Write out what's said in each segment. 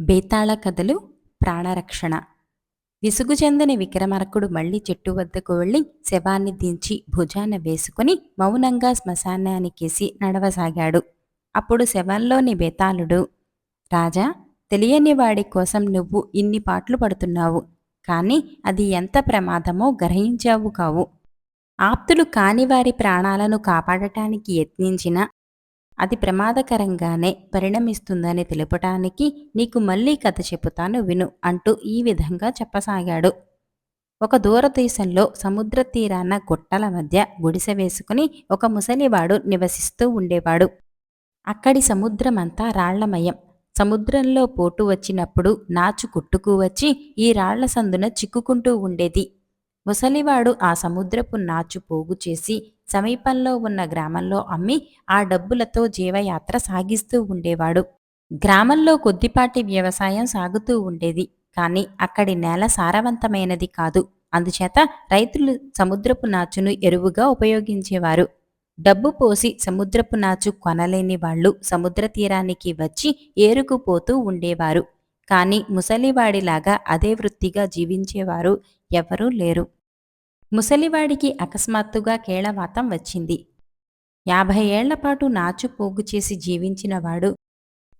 బేతాళ కథలు ప్రాణరక్షణ. విసుగు చెందని విక్రమార్కుడు మళ్ళీ చెట్టు వద్దకు వెళ్ళి శవాన్ని దించి భుజాన వేసుకుని మౌనంగా శ్మశానానికేసి నడవసాగాడు. అప్పుడు శవంలోని బేతాళుడు రాజా తెలియని వాడి కోసం నువ్వు ఇన్ని పాటలు పడుతున్నావు కానీ అది ఎంత ప్రమాదమో గ్రహించావు కావు. ఆప్తులు కాని వారి ప్రాణాలను కాపాడటానికి యత్నించిన అది ప్రమాదకరంగానే పరిణమిస్తుందని తెలుపటానికి నీకు మళ్ళీ కథ చెబుతాను విను అంటూ ఈ విధంగా చెప్పసాగాడు. ఒక దూరదేశంలో సముద్ర తీరాన గుట్టల మధ్య గుడిసె వేసుకుని ఒక ముసలివాడు నివసిస్తూ ఉండేవాడు. అక్కడి సముద్రమంతా రాళ్ళమయం. సముద్రంలో పోటు వచ్చినప్పుడు నాచు కొట్టుకు వచ్చి ఈ రాళ్ళ సందున చిక్కుకుంటూ ఉండేది. ముసలివాడు ఆ సముద్రపు నాచు పోగు చేసి సమీపంలో ఉన్న గ్రామంలో అమ్మి ఆ డబ్బులతో జీవయాత్ర సాగిస్తూ ఉండేవాడు. గ్రామంలో కొద్దిపాటి వ్యవసాయం సాగుతూ ఉండేది. కానీ అక్కడి నేల సారవంతమైనది కాదు. అందుచేత రైతులు సముద్రపు నాచును ఎరువుగా ఉపయోగించేవారు. డబ్బు పోసి సముద్రపు నాచు కొనలేని వాళ్ళు సముద్ర తీరానికి వచ్చి ఏరుకుపోతూ ఉండేవారు. కానీ ముసలివాడిలాగా అదే వృత్తిగా జీవించేవారు ఎవరూ లేరు. ముసలివాడికి అకస్మాత్తుగా కేళవాతం వచ్చింది. యాభై ఏళ్ళపాటు నాచు పోగు చేసి జీవించినవాడు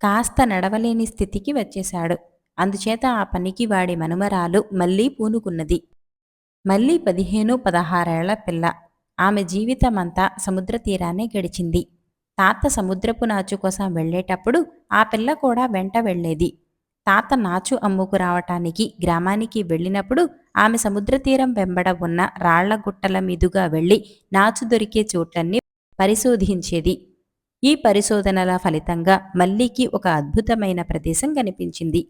కాస్త నడవలేని స్థితికి వచ్చేశాడు. అందుచేత ఆ పనికి వాడి మనుమరాలు మళ్ళీ పూనుకున్నది. మళ్ళీ పదిహేను పదహారేళ్ళ పిల్ల. ఆమె జీవితమంతా సముద్ర తీరానే గడిచింది. తాత సముద్రపు నాచు కోసం వెళ్ళేటప్పుడు ఆ పిల్ల కూడా వెంట వెళ్ళేది. తాత నాచు అమ్ముకు రావటానికి గ్రామానికి వెళ్ళినప్పుడు ఆమె సముద్ర తీరం వెంబడ ఉన్న రాళ్ళ గుట్టల మీదుగా వెళ్ళి నాచు దొరికే చోట్లన్నీ పరిశోధించేది. ఈ పరిశోధనల ఫలితంగా మల్లికి ఒక అద్భుతమైన ప్రదేశం కనిపించింది.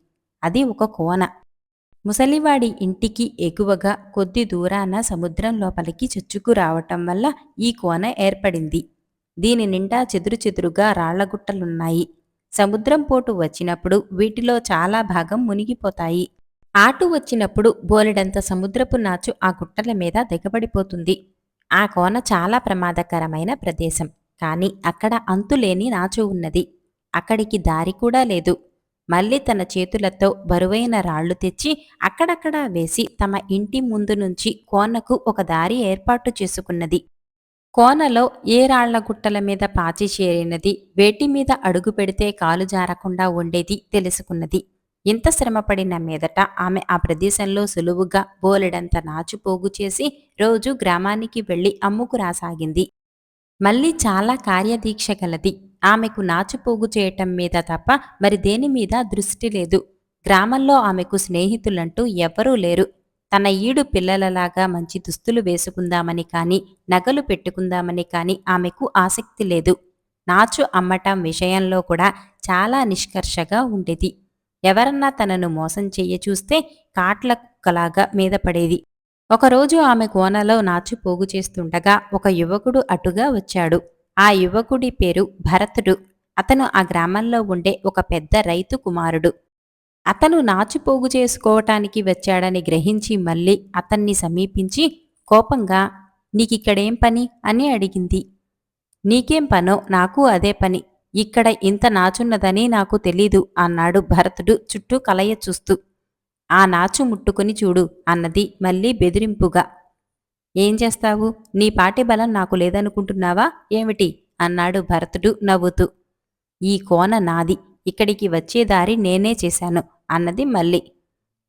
అది ఒక కోన. ముసలివాడి ఇంటికి ఎగువగా కొద్ది దూరాన సముద్రం లోపలికి చొచ్చుకు రావటం వల్ల ఈ కోన ఏర్పడింది. దీని నిండా చెదురు చెదురుగా రాళ్ళగుట్టలున్నాయి సముద్రం పోటు వచ్చినప్పుడు వీటిలో చాలా భాగం మునిగిపోతాయి. ఆటు వచ్చినప్పుడు బోలెడంత సముద్రపు నాచు ఆ గుట్టల మీద దిగబడిపోతుంది. ఆ కోన చాలా ప్రమాదకరమైన ప్రదేశం. కానీ అక్కడ అంతులేని నాచు ఉన్నది. అక్కడికి దారి కూడా లేదు. మళ్ళీ తన చేతులతో బరువైన రాళ్ళు తెచ్చి అక్కడక్కడా వేసి తమ ఇంటి ముందు నుంచి కోనకు ఒక దారి ఏర్పాటు చేసుకున్నది. కోనలో ఏ రాళ్ళ గుట్టల మీద పాచి చేరినది వేటి మీద అడుగు పెడితే కాలు జారకుండా ఉండేది తెలుసుకున్నది. ఇంత శ్రమపడిన మీదట ఆమె ఆ ప్రదేశంలో సులువుగా బోలెడంత నాచు పోగు చేసి రోజు గ్రామానికి వెళ్ళి అమ్ముకు రాసాగింది. మళ్ళీ చాలా కార్యదీక్ష గలది. ఆమెకు నాచు పోగు చేయటం మీద తప్ప మరి దేని మీద దృష్టి లేదు. గ్రామంలో ఆమెకు స్నేహితులంటూ ఎవ్వరూ లేరు. తన ఈడు పిల్లలలాగా మంచి దుస్తులు వేసుకుందామని కాని నగలు పెట్టుకుందామని కాని ఆమెకు ఆసక్తి లేదు. నాచు అమ్మటం విషయంలో కూడా చాలా నిష్కర్షగా ఉండేది. ఎవరన్నా తనను మోసం చెయ్య చూస్తే కాట్ల కుక్కలాగా మీద పడేది. ఒకరోజు ఆమె కోనలో నాచు పోగు చేస్తుండగా ఒక యువకుడు అటుగా వచ్చాడు. ఆ యువకుడి పేరు భరతుడు. అతను ఆ గ్రామంలో ఉండే ఒక పెద్ద రైతు కుమారుడు. అతను నాచు పోగు చేసుకోవటానికి వచ్చాడని గ్రహించి మళ్ళీ అతన్ని సమీపించి కోపంగా నీకిక్కడేం పని? అని అడిగింది. నీకేం పనో? నాకు అదే పని. ఇక్కడ ఇంత నాచున్నదని నాకు తెలీదు అన్నాడు భరతుడు చుట్టూ కలయ చూస్తూ. ఆ నాచు ముట్టుకుని చూడు అన్నది మళ్ళీ బెదిరింపుగా. ఏం చేస్తావు? నీ పాటి బలం నాకు లేదనుకుంటున్నావా? ఏమిటి? అన్నాడు భరతుడు నవ్వుతూ. ఈ కోన నాది. ఇక్కడికి వచ్చే దారి నేనే చేశాను అన్నది మళ్ళీ.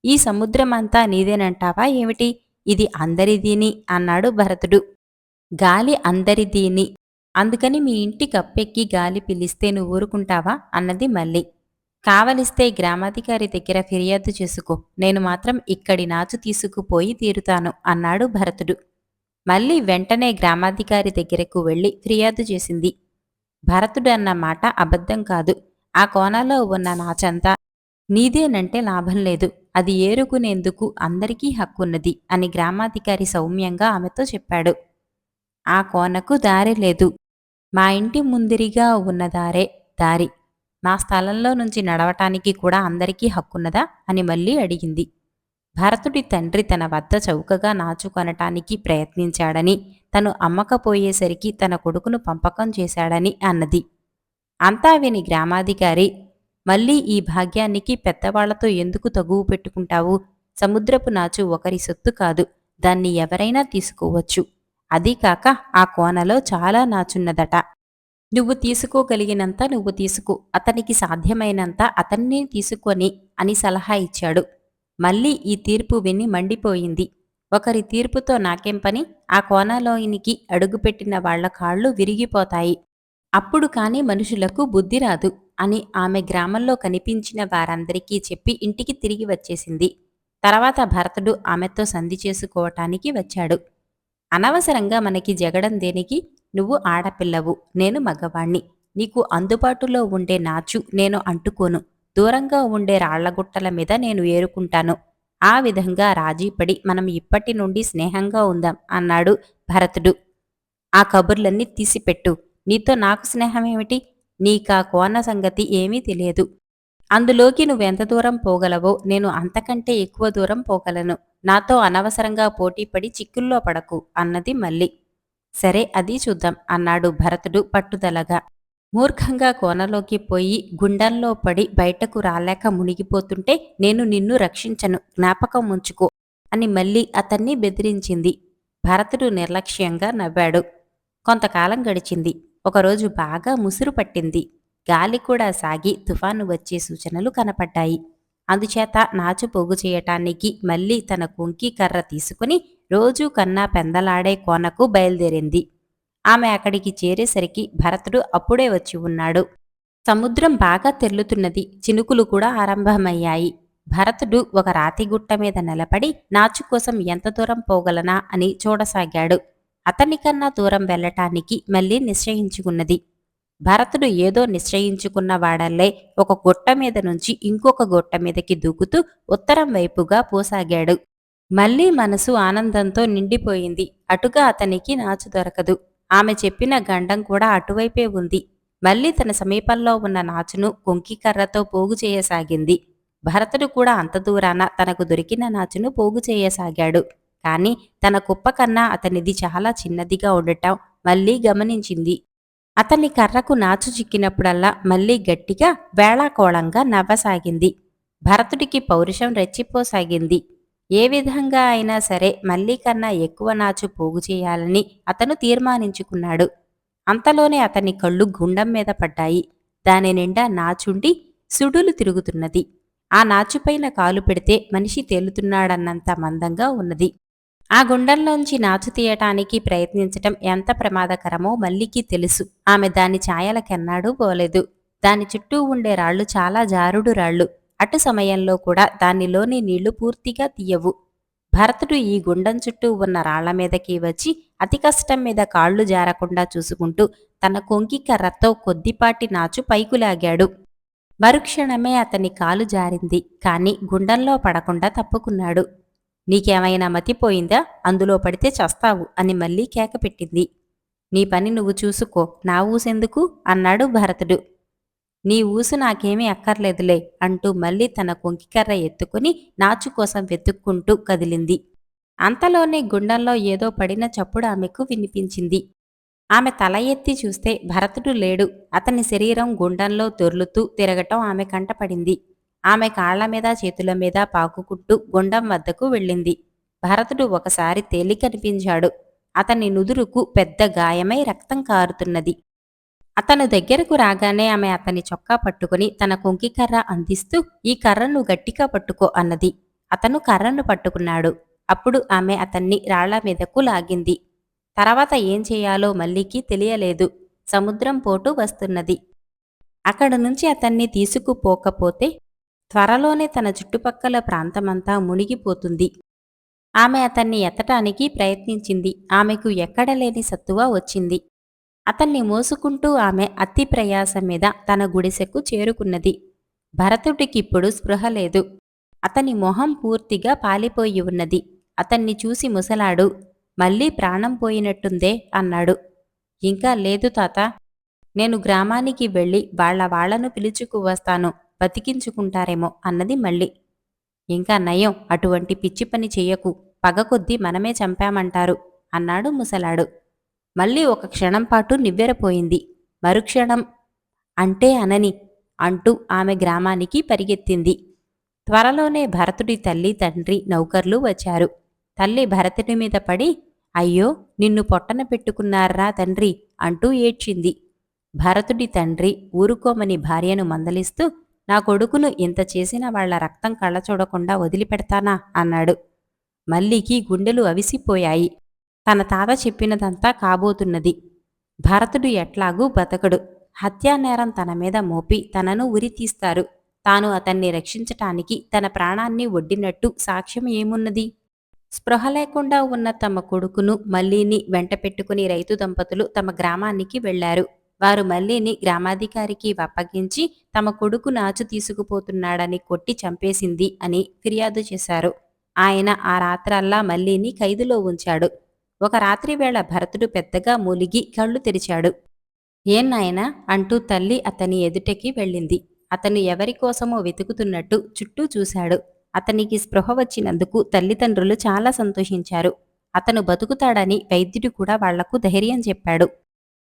ఈ సముద్రమంతా నీదేనంటావా ఏమిటి? ఇది అందరిదీని అన్నాడు భరతుడు. గాలి అందరిదీని. అందుకని మీ ఇంటి కప్పెక్కి గాలి పిలిస్తే నువ్వు ఊరుకుంటావా? అన్నది మళ్ళీ. కావలిస్తే గ్రామాధికారి దగ్గర ఫిర్యాదు చేసుకో. నేను మాత్రం ఇక్కడి నాచు తీసుకుపోయి తీరుతాను అన్నాడు భరతుడు. మళ్ళీ వెంటనే గ్రామాధికారి దగ్గరకు వెళ్ళి ఫిర్యాదు చేసింది. భరతుడు అన్న మాట అబద్ధం కాదు. ఆ కోనలో ఉన్న నాచంతా నీదేనంటే లాభం లేదు. అది ఏరుకునేందుకు అందరికీ హక్కున్నది అని గ్రామాధికారి సౌమ్యంగా ఆమెతో చెప్పాడు. ఆ కోనకు దారి లేదు. మా ఇంటి ముందిరిగా ఉన్న దారే దారి. మా స్థలంలో నుంచి నడవటానికి కూడా అందరికీ హక్కున్నదా అని మళ్ళీ అడిగింది. భరతుడి తండ్రి తన వద్ద చౌకగా నాచుకొనటానికి ప్రయత్నించాడని తను అమ్మకపోయేసరికి తన కొడుకును పంపకం చేశాడని అన్నది. అంతా విని గ్రామాధికారి మళ్ళీ ఈ భాగ్యానికి పెద్దవాళ్ళతో ఎందుకు తగువు పెట్టుకుంటావు? సముద్రపు నాచు ఒకరి సొత్తు కాదు దాన్ని ఎవరైనా తీసుకోవచ్చు. అదీకాక ఆ కోనలో చాలా నాచున్నదట. నువ్వు తీసుకోగలిగినంత నువ్వు తీసుకో అతనికి సాధ్యమైనంత అతన్ని తీసుకొని అని సలహా ఇచ్చాడు. మళ్ళీ ఈ తీర్పు విని మండిపోయింది. ఒకరి తీర్పుతో నాకేం పని? ఆ కోనలోనికి అడుగుపెట్టిన వాళ్ళ కాళ్ళు విరిగిపోతాయి. అప్పుడు కానీ మనుషులకు బుద్ధి రాదు అని ఆమె గ్రామంలో కనిపించిన వారందరికీ చెప్పి ఇంటికి తిరిగి వచ్చేసింది. తర్వాత భరతుడు ఆమెతో సంధి చేసుకోవటానికి వచ్చాడు. అనవసరంగా మనకి జగడం దేనికి? నువ్వు ఆడపిల్లవు నేను మగవాణ్ణి. నీకు అందుబాటులో ఉండే నాచు నేను అంటుకోను. దూరంగా ఉండే రాళ్ళగుట్టల మీద నేను ఏరుకుంటాను. ఆ విధంగా రాజీపడి మనం ఇప్పటి నుండి స్నేహంగా ఉందాం అన్నాడు భరతుడు. ఆ కబుర్లన్నీ తీసిపెట్టు. నీతో నాకు స్నేహమేమిటి? నీకా కోన సంగతి ఏమీ తెలియదు. అందులోకి నువ్వెంత దూరం పోగలవో నేను అంతకంటే ఎక్కువ దూరం పోగలను. నాతో అనవసరంగా పోటీపడి చిక్కుల్లో పడకు అన్నది మళ్ళీ. సరే అది చూద్దాం అన్నాడు భరతుడు పట్టుదలగా. మూర్ఖంగా కోనలోకి పోయి గుండంలో పడి బయటకు రాలేక మునిగిపోతుంటే నేను నిన్ను రక్షించను జ్ఞాపకం ఉంచుకో అని మళ్ళీ అతన్ని బెదిరించింది. భరతుడు నిర్లక్ష్యంగా నవ్వాడు. కొంతకాలం గడిచింది. ఒకరోజు బాగా ముసురు పట్టింది. గాలి కూడా సాగి తుఫాను వచ్చే సూచనలు కనపడ్డాయి. అందుచేత నాచు పోగు చేయటానికి మళ్ళీ తన కుంకి కర్ర తీసుకుని రోజూ కన్నా పెందలాడే కోనకు బయలుదేరింది. ఆమె అక్కడికి చేరేసరికి భరతుడు అప్పుడే వచ్చి ఉన్నాడు. సముద్రం బాగా తెల్లుతున్నది చినుకులు కూడా ఆరంభమయ్యాయి. భరతుడు ఒక రాతిగుట్ట మీద నిలబడి నాచు కోసం ఎంత దూరం పోగలనా అని చూడసాగాడు. అతనికన్నా దూరం వెళ్ళటానికి మళ్ళీ నిశ్చయించుకున్నది. భరతుడు ఏదో నిశ్చయించుకున్న వాడల్లే ఒక గొట్ట మీద నుంచి ఇంకొక గొట్ట మీదకి దూకుతూ ఉత్తరం వైపుగా పోసాగాడు. మళ్ళీ మనసు ఆనందంతో నిండిపోయింది. అటుగా అతనికి నాచు దొరకదు. ఆమె చెప్పిన గండం కూడా అటువైపే ఉంది. మళ్ళీ తన సమీపంలో ఉన్న నాచును కొంకి కర్రతో పోగు చేయసాగింది. భరతుడు కూడా అంత దూరాన తనకు దొరికిన నాచును పోగు చేయసాగాడు. కానీ తన కుప్ప కన్నా అతనిది చాలా చిన్నదిగా ఉండటం మళ్ళీ గమనించింది. అతని కర్రకు నాచు చిక్కినప్పుడల్లా మళ్ళీ గట్టిగా వేళాకోళంగా నవ్వసాగింది. భరతుడికి పౌరుషం రెచ్చిపోసాగింది. ఏ విధంగా అయినా సరే మళ్ళీ కన్నా ఎక్కువ నాచు పోగు చేయాలని అతను తీర్మానించుకున్నాడు. అంతలోనే అతని కళ్ళు గుండం మీద పడ్డాయి. దాని నిండా నాచుండి సుడులు తిరుగుతున్నది. ఆ నాచుపైన కాలు పెడితే మనిషి తేలుతున్నాడన్నంత మందంగా ఉన్నది. ఆ గుండంలోంచి నాచు తీయటానికి ప్రయత్నించటం ఎంత ప్రమాదకరమో మల్లికి తెలుసు. ఆమె దాని ఛాయలకెన్నాడూ పోలేదు. దాని చుట్టూ ఉండే రాళ్ళు చాలా జారుడు రాళ్ళు అటు సమయంలో కూడా దానిలోని నీళ్ళు పూర్తిగా తీయవు. భరతుడు ఈ గుండం చుట్టూ ఉన్న రాళ్ళ మీదకి వచ్చి అతి కష్టం మీద కాళ్ళు జారకుండా చూసుకుంటూ తన కొంకి కర్రతో కొద్దిపాటి నాచు పైకులాగాడు మరుక్షణమే అతని కాలు జారింది. కాని గుండంలో పడకుండా తప్పుకున్నాడు. నీకేమైనా మతిపోయిందా? అందులో పడితే చస్తావు అని మళ్ళీ కేక పెట్టింది. నీ పని నువ్వు చూసుకో నా ఊసెందుకు? అన్నాడు భరతుడు. నీ ఊసు నాకేమీ అక్కర్లేదులే అంటూ మళ్ళీ తన కొంకికర్ర ఎత్తుకుని నాచు కోసం వెతుక్కుంటూ కదిలింది. అంతలోనే గుండంలో ఏదో పడిన చప్పుడు ఆమెకు వినిపించింది. ఆమె తల ఎత్తి చూస్తే భరతుడు లేడు. అతని శరీరం గుండంలో దొర్లుతూ తిరగటం ఆమె కంటపడింది ఆమె కాళ్ళ మీద చేతుల మీద పాకుకుంటూ గుండం వద్దకు వెళ్ళింది. భరతుడు ఒకసారి తేలి కనిపించాడు అతని నుదురుకు పెద్ద గాయమై రక్తం కారుతున్నది. అతను దగ్గరకు రాగానే ఆమె అతని చొక్కా పట్టుకుని తన కొంకి కర్ర అందిస్తూ ఈ కర్రను గట్టిగా పట్టుకో అన్నది. అతను కర్రను పట్టుకున్నాడు. అప్పుడు ఆమె అతన్ని రాళ్ళ మీదకు లాగింది. తర్వాత ఏం చేయాలో మల్లికి తెలియలేదు. సముద్రం పోటు వస్తున్నది. అక్కడ నుంచి అతన్ని తీసుకుపోకపోతే త్వరలోనే తన చుట్టుపక్కల ప్రాంతమంతా మునిగిపోతుంది. ఆమె అతన్ని ఎత్తటానికి ప్రయత్నించింది. ఆమెకు ఎక్కడలేని సత్తువ వచ్చింది. అతన్ని మోసుకుంటూ ఆమె అతి ప్రయాస మీద తన గుడిసెకు చేరుకున్నది. భరతుడికిప్పుడు స్పృహ లేదు. అతని మొహం పూర్తిగా పాలిపోయి ఉన్నది. అతన్ని చూసి ముసలాడు మళ్ళీ ప్రాణం పోయినట్టుందే అన్నాడు. ఇంకా లేదు తాత. నేను గ్రామానికి వెళ్ళి వాళ్ళ వాళ్ళను పిలుచుకు వస్తాను. బతికించుకుంటారేమో అన్నది మళ్ళీ. ఇంకా నయం అటువంటి పిచ్చి పని చెయ్యకు పగకొద్దీ మనమే చంపామంటారు అన్నాడు ముసలాడు. మళ్ళీ ఒక క్షణం పాటు నివ్వెరపోయింది. మరుక్షణం అంటే అనని అంటూ ఆమె గ్రామానికి పరిగెత్తింది. త్వరలోనే భరతుడి తల్లి తండ్రి నౌకర్లు వచ్చారు. తల్లి భరతుడి మీద పడి అయ్యో నిన్ను పొట్టన పెట్టుకున్నారా తండ్రి? అంటూ ఏడ్చింది. భరతుడి తండ్రి ఊరుకోమని భార్యను మందలిస్తూ నా కొడుకును ఇంత చేసిన వాళ్ళ రక్తం కళ్ళ చూడకుండా వదిలిపెడతానా? అన్నాడు. మల్లికి గుండెలు అవిసిపోయాయి. తన తాత చెప్పినదంతా కాబోతున్నది. భరతుడు ఎట్లాగూ బతకడు హత్యానేరం తన మీద మోపి తనను ఉరితీస్తారు తాను అతన్ని రక్షించటానికి తన ప్రాణాన్ని ఒడ్డినట్టు సాక్ష్యం ఏమున్నది? స్పృహ లేకుండా ఉన్న తమ కొడుకును మల్లీని వెంట పెట్టుకుని రైతు దంపతులు తమ గ్రామానికి వెళ్ళారు వారు మల్లిని గ్రామాధికారికి అప్పగించి తమ కొడుకు నాచు తీసుకుపోతున్నాడని కొట్టి చంపేసింది అని ఫిర్యాదు చేశారు. ఆయన ఆ రాత్రల్లా మల్లిని ఖైదులో ఉంచాడు. ఒక రాత్రి వేళ భరతుడు పెద్దగా మూలిగి కళ్ళు తెరిచాడు. ఏం నాయనా? అంటూ తల్లి అతని ఎదుటకి వెళ్ళింది. అతను ఎవరికోసమో వెతుకుతున్నట్టు చుట్టూ చూశాడు. అతనికి స్పృహ వచ్చినందుకు తల్లిదండ్రులు చాలా సంతోషించారు. అతను బతుకుతాడని వైద్యుడు కూడా వాళ్ళకు ధైర్యం చెప్పాడు.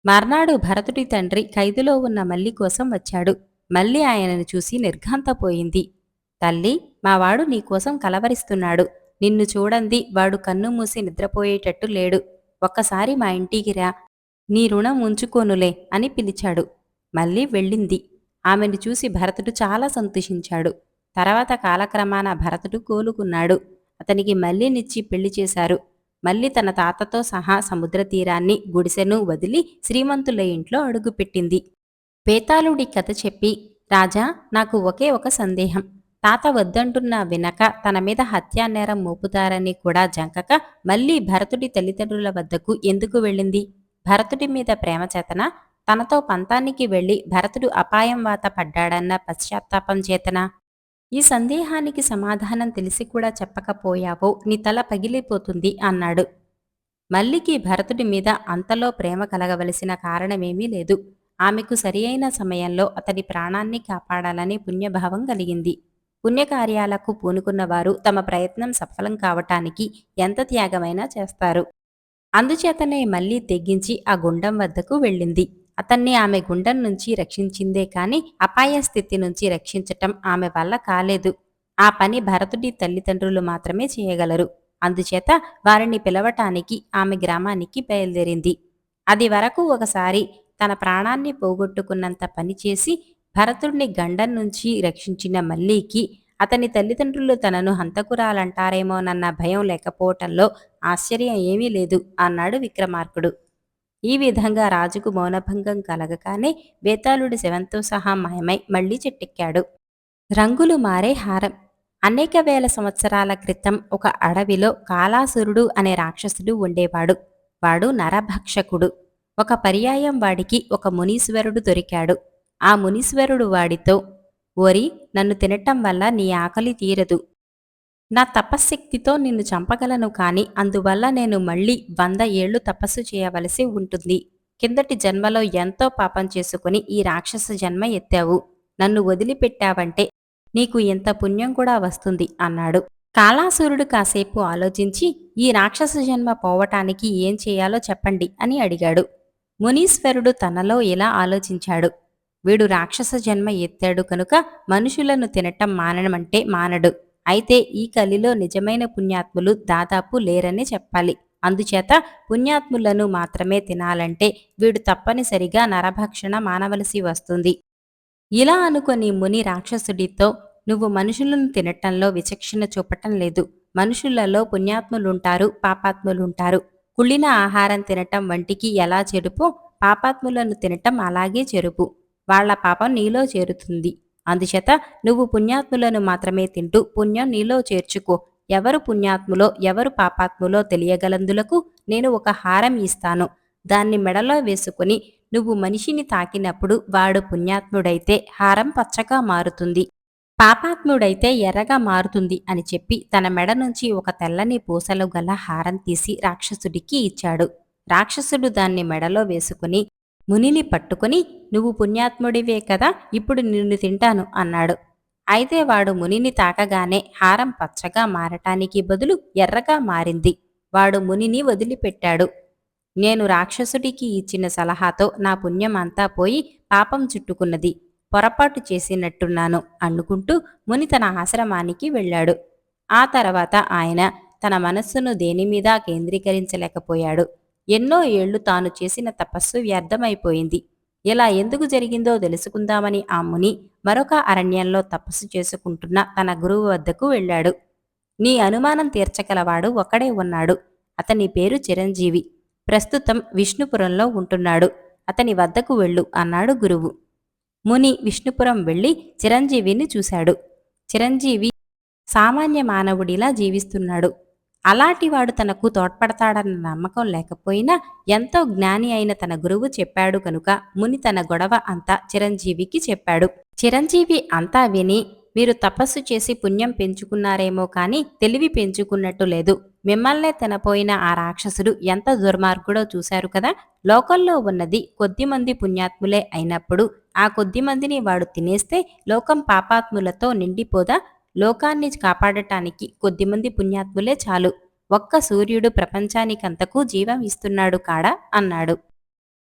మర్నాడు భరతుడి తండ్రి ఖైదులో ఉన్న మల్లి కోసం వచ్చాడు. మళ్ళీ ఆయనను చూసి నిర్ఘాంతపోయింది. తల్లి మావాడు నీకోసం కలవరిస్తున్నాడు. నిన్ను చూడంది వాడు కన్ను మూసి నిద్రపోయేటట్టు లేడు. ఒక్కసారి మా ఇంటికి రా. నీ రుణం ఉంచుకోనులే అని పిలిచాడు. మళ్ళీ వెళ్ళింది. ఆమెను చూసి భరతుడు చాలా సంతోషించాడు. తర్వాత కాలక్రమాన భరతుడు కోలుకున్నాడు. అతనికి మళ్ళీనిచ్చి పెళ్ళి చేశారు. మళ్ళీ తన తాతతో సహా సముద్ర తీరాన్ని గుడిసెను వదిలి శ్రీమంతుల ఇంట్లో అడుగుపెట్టింది. పేతాళుడి కథ చెప్పి రాజా నాకు ఒకే ఒక సందేహం. తాత వద్దంటున్నా వినక తన మీద హత్యానేరం మోపుతారని కూడా జంకక మళ్ళీ భరతుడి తల్లిదండ్రుల వద్దకు ఎందుకు వెళ్ళింది? భరతుడి మీద ప్రేమ చేతన? తనతో పంతానికి వెళ్ళి భరతుడు అపాయం వాత పడ్డాడన్న పశ్చాత్తాపం చేతన? ఈ సందేహానికి సమాధానం తెలిసి కూడా చెప్పకపోయావో నీ తల పగిలిపోతుంది అన్నాడు. మల్లికి భరతుడి మీద అంతలో ప్రేమ కలగవలసిన కారణమేమీ లేదు. ఆమెకు సరియైన సమయంలో అతడి ప్రాణాన్ని కాపాడాలనే పుణ్యభావం కలిగింది. పుణ్యకార్యాలకు పూనుకున్నవారు తమ ప్రయత్నం సఫలం కావటానికి ఎంత త్యాగమైనా చేస్తారు. అందుచేతనే మళ్ళీ తెగ్గించి ఆ గుండం వద్దకు వెళ్ళింది. అతన్ని ఆమె గుండం నుంచి రక్షించిందే కాని అపాయ స్థితి నుంచి రక్షించటం ఆమె వల్ల కాలేదు. ఆ పని భరతుడి తల్లిదండ్రులు మాత్రమే చేయగలరు. అందుచేత వారిని పిలవటానికి ఆమె గ్రామానికి బయలుదేరింది. అది వరకు ఒకసారి తన ప్రాణాన్ని పోగొట్టుకున్నంత పనిచేసి భరతుడిని గండం నుంచి రక్షించిన మల్లీకి అతని తల్లిదండ్రులు తనను హంతకురాలంటారేమోనన్న భయం లేకపోవటంలో ఆశ్చర్యం ఏమీ లేదు అన్నాడు విక్రమార్కుడు. ఈ విధంగా రాజుకు మౌనభంగం కలగగానే బేతాళుడి శవంతో సహా మాయమై మళ్ళీ చెట్టెక్కాడు. రంగులు మారే హారం. అనేక వేల సంవత్సరాల క్రితం ఒక అడవిలో కాలాసురుడు అనే రాక్షసుడు ఉండేవాడు. వాడు నరభక్షకుడు. ఒక పర్యాయం వాడికి ఒక మునీశ్వరుడు దొరికాడు. ఆ మునీశ్వరుడు వాడితో ఓరి నన్ను తినటం వల్ల నీ ఆకలి తీరదు. నా తపశ్శక్తితో నిన్ను చంపగలను కాని అందువల్ల నేను మళ్ళీ వంద ఏళ్ళు తపస్సు చేయవలసి ఉంటుంది. కిందటి జన్మలో ఎంతో పాపం చేసుకుని ఈ రాక్షస జన్మ ఎత్తావు. నన్ను వదిలిపెట్టావంటే నీకు ఎంత పుణ్యం కూడా వస్తుంది అన్నాడు. కాలాసురుడు కాసేపు ఆలోచించి ఈ రాక్షస జన్మ పోవటానికి ఏం చేయాలో చెప్పండి అని అడిగాడు. మునీశ్వరుడు తనలో ఇలా ఆలోచించాడు. వీడు రాక్షస జన్మ ఎత్తాడు కనుక మనుషులను తినటం మానడమంటే మానడు. అయితే ఈ కలిలో నిజమైన పుణ్యాత్ములు దాదాపు లేరని చెప్పాలి. అందుచేత పుణ్యాత్ములను మాత్రమే తినాలంటే వీడు తప్పనిసరిగా నరభక్షణ మానవలసి వస్తుంది. ఇలా అనుకొని ముని రాక్షసుడితో నువ్వు మనుషులను తినటంలో విచక్షణ చూపటం లేదు. మనుషులలో పుణ్యాత్ములుంటారు పాపాత్ములుంటారు. కుళ్ళిన ఆహారం తినటం వంటికి ఎలా చెరుపో పాపాత్ములను తినటం అలాగే చెరుపు. వాళ్ళ పాపం నీలో చేరుతుంది. అందుచేత నువ్వు పుణ్యాత్ములను మాత్రమే తింటూ పుణ్యం నీలో చేర్చుకో. ఎవరు పుణ్యాత్ములో ఎవరు పాపాత్ములో తెలియగలందులకు నేను ఒక హారం ఇస్తాను. దాన్ని మెడలో వేసుకుని నువ్వు మనిషిని తాకినప్పుడు వాడు పుణ్యాత్ముడైతే హారం పచ్చగా మారుతుంది. పాపాత్ముడైతే ఎర్రగా మారుతుంది అని చెప్పి తన మెడ నుంచి ఒక తెల్లని పూసలు గల హారం తీసి రాక్షసుడికి ఇచ్చాడు. రాక్షసుడు దాన్ని మెడలో వేసుకుని మునిని పట్టుకుని నువ్వు పుణ్యాత్ముడివే కదా ఇప్పుడు నిన్ను తింటాను అన్నాడు. అయితే వాడు మునిని తాకగానే హారం పచ్చగా మారటానికి బదులు ఎర్రగా మారింది. వాడు మునిని వదిలిపెట్టాడు. నేను రాక్షసుడికి ఇచ్చిన సలహాతో నా పుణ్యం అంతా పోయి పాపం చుట్టుకున్నది పొరపాటు చేసినట్టున్నాను అనుకుంటూ ముని తన ఆశ్రమానికి వెళ్ళాడు. ఆ తర్వాత ఆయన తన మనస్సును దేని మీద కేంద్రీకరించలేకపోయాడు. ఎన్నో ఏళ్ళు తాను చేసిన తపస్సు వ్యర్థమైపోయింది. ఇలా ఎందుకు జరిగిందో తెలుసుకుందామని ఆ ముని మరొక అరణ్యంలో తపస్సు చేసుకుంటున్న తన గురువు వద్దకు వెళ్ళాడు. నీ అనుమానం తీర్చగలవాడు ఒకడే ఉన్నాడు. అతని పేరు చిరంజీవి. ప్రస్తుతం విష్ణుపురంలో ఉంటున్నాడు. అతని వద్దకు వెళ్ళు అన్నాడు గురువు. ముని విష్ణుపురం వెళ్ళి చిరంజీవిని చూశాడు. చిరంజీవి సామాన్య మానవుడిలా జీవిస్తున్నాడు. అలాంటి వాడు తనకు తోడ్పడతాడన్న నమ్మకం లేకపోయినా ఎంతో జ్ఞాని అయిన తన గురువు చెప్పాడు కనుక ముని తన గొడవ అంతా చిరంజీవికి చెప్పాడు. చిరంజీవి అంతా విని మీరు తపస్సు చేసి పుణ్యం పెంచుకున్నారేమో కానీ తెలివి పెంచుకున్నట్టు లేదు. మిమ్మల్నే తినపోయిన ఆ రాక్షసుడు ఎంత దుర్మార్గుడో చూశారు కదా! లోకంలో ఉన్నది కొద్దిమంది పుణ్యాత్ములే అయినప్పుడు ఆ కొద్దిమందిని వాడు తినేస్తే లోకం పాపాత్ములతో నిండిపోదా? లోకాన్ని కాపాడటానికి కొద్దిమంది పుణ్యాత్ములే చాలు. ఒక్క సూర్యుడు ప్రపంచానికంతకు జీవం ఇస్తున్నాడు కాడా? అన్నాడు.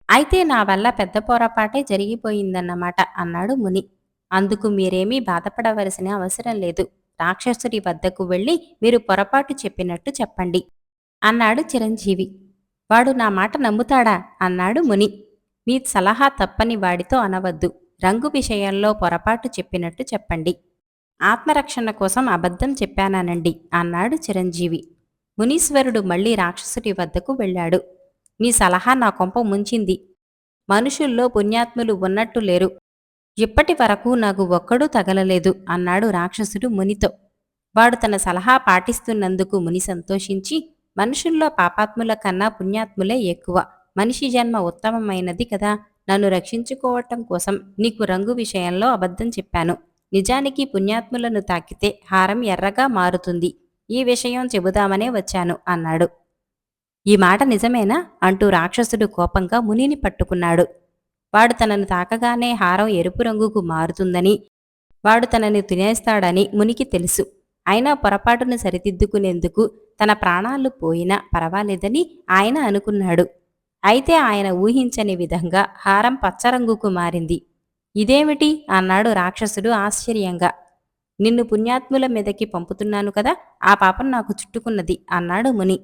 అయితే నా వల్ల పెద్ద పొరపాటే జరిగిపోయిందన్నమాట అన్నాడు ముని. అందుకు మీరేమీ బాధపడవలసిన అవసరం లేదు. రాక్షసుడి వద్దకు వెళ్ళి మీరు పొరపాటు చెప్పినట్టు చెప్పండి అన్నాడు చిరంజీవి. వాడు నా మాట నమ్ముతాడా? అన్నాడు ముని. మీ సలహా తప్పని వాడితో అనవద్దు. రంగు విషయంలో పొరపాటు చెప్పినట్టు చెప్పండి. ఆత్మరక్షణ కోసం అబద్ధం చెప్పానానండి అన్నాడు చిరంజీవి. మునీశ్వరుడు మళ్ళీ రాక్షసుడి వద్దకు వెళ్ళాడు. నీ సలహా నా కొంప ముంచింది. మనుషుల్లో పుణ్యాత్ములు ఉన్నట్టు లేరు. ఇప్పటి వరకు నాకు ఒక్కడూ తగలలేదు అన్నాడు రాక్షసుడు మునితో. వాడు తన సలహా పాటిస్తున్నందుకు ముని సంతోషించి మనుషుల్లో పాపాత్ముల కన్నా పుణ్యాత్ములే ఎక్కువ. మనిషి జన్మ ఉత్తమమైనది కదా. నన్ను రక్షించుకోవటం కోసం నీకు రంగు విషయంలో అబద్ధం చెప్పాను. నిజానికి పుణ్యాత్ములను తాకితే హారం ఎర్రగా మారుతుంది. ఈ విషయం చెబుదామనే వచ్చాను అన్నాడు. ఈ మాట నిజమేనా? అంటూ రాక్షసుడు కోపంగా మునిని పట్టుకున్నాడు. వాడు తనను తాకగానే హారం ఎరుపు రంగుకు మారుతుందని వాడు తనని తినేస్తాడని మునికి తెలుసు. అయినా పొరపాటును సరిదిద్దుకునేందుకు తన ప్రాణాలు పోయినా పర్వాలేదని ఆయన అనుకున్నాడు. అయితే ఆయన ఊహించని విధంగా హారం పచ్చరంగుకు మారింది. ఇదేమిటి? అన్నాడు రాక్షసుడు ఆశ్చర్యంగా. నిన్ను పుణ్యాత్ముల మీదకి పంపుతున్నాను కదా ఆ పాపం నాకు చుట్టుకున్నది అన్నాడు ముని.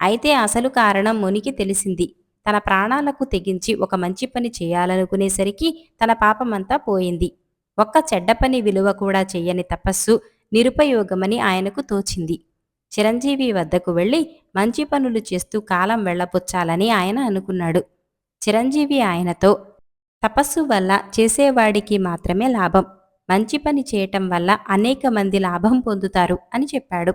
అయితే అసలు కారణం మునికి తెలిసింది. తన ప్రాణాలకు తెగించి ఒక మంచి పని చేయాలనుకునేసరికి తన పాపమంతా పోయింది. ఒక్క చెడ్డ పని విలువ కూడా చెయ్యని తపస్సు నిరుపయోగమని ఆయనకు తోచింది. చిరంజీవి వద్దకు వెళ్ళి మంచి పనులు చేస్తూ కాలం వెళ్ళపుచ్చాలని ఆయన అనుకున్నాడు. చిరంజీవి ఆయనతో తపస్సు వల్ల చేసేవాడికి మాత్రమే లాభం. మంచి పని చేయటం వల్ల అనేక మంది లాభం పొందుతారు అని చెప్పాడు.